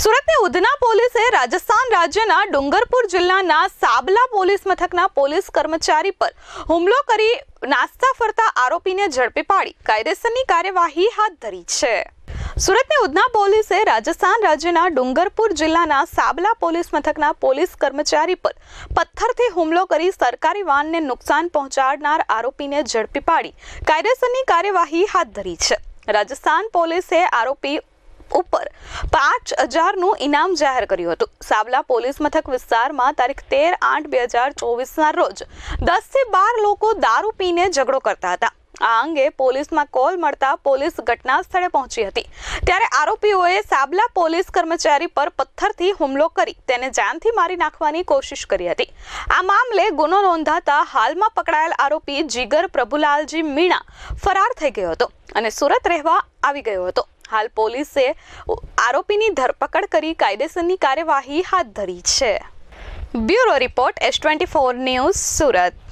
સુરતની ઉધના પોલીસે રાજસ્થાન રાજ્યના ડુંગરપુર જિલ્લાના સાબલા પોલીસ મથકના પોલીસ કર્મચારી પર હુમલો કરી નાસ્તા ફરતા આરોપીને ઝડપી પાડી. કાયદેસરની કાર્યવાહી હાથ ધરી છે. સુરતની ઉધના પોલીસે રાજસ્થાન રાજ્યના ડુંગરપુર જિલ્લાના સાબલા પોલીસ મથકના પોલીસ કર્મચારી પર પથ્થરથી હુમલો કરી સરકારી વાહનને નુકસાન પહોંચાડનાર આરોપીને ઝડપી પાડી. કાયદેસરની કાર્યવાહી હાથ ધરી છે. રાજસ્થાન પોલીસે આરોપી ઉપર પાંચ હજારનું ઇનામ જાહેર કર્યું હતું. સાબલા પોલીસ મથક વિસ્તારમાં તારીખ તેર આઠ બે હજાર ચોવીસના રોજ દસથી બાર લોકો દારૂ પીને ઝઘડો કરતા હતા. આ અંગે પોલીસમાં કોલ મળતા પોલીસ ઘટના સ્થળે પહોંચી હતી. ત્યારે આરોપીઓએ સાબલા પોલીસ કર્મચારી પર પથ્થરથી હુમલો કરી તેને જાનથી મારી નાખવાની કોશિશ કરી હતી. આ મામલે ગુનો નોંધાતા હાલમાં પકડાયેલ આરોપી જીગર પ્રભુલાલજી મીણા ફરાર થઈ ગયો હતો અને સુરત રહેવા આવી ગયો હતો. હાલ પોલીસે આરોપીની ધરપકડ કરી કાયદેસરની કાર્યવાહી હાથ ધરી છે. Bureau report S twenty four news Surat.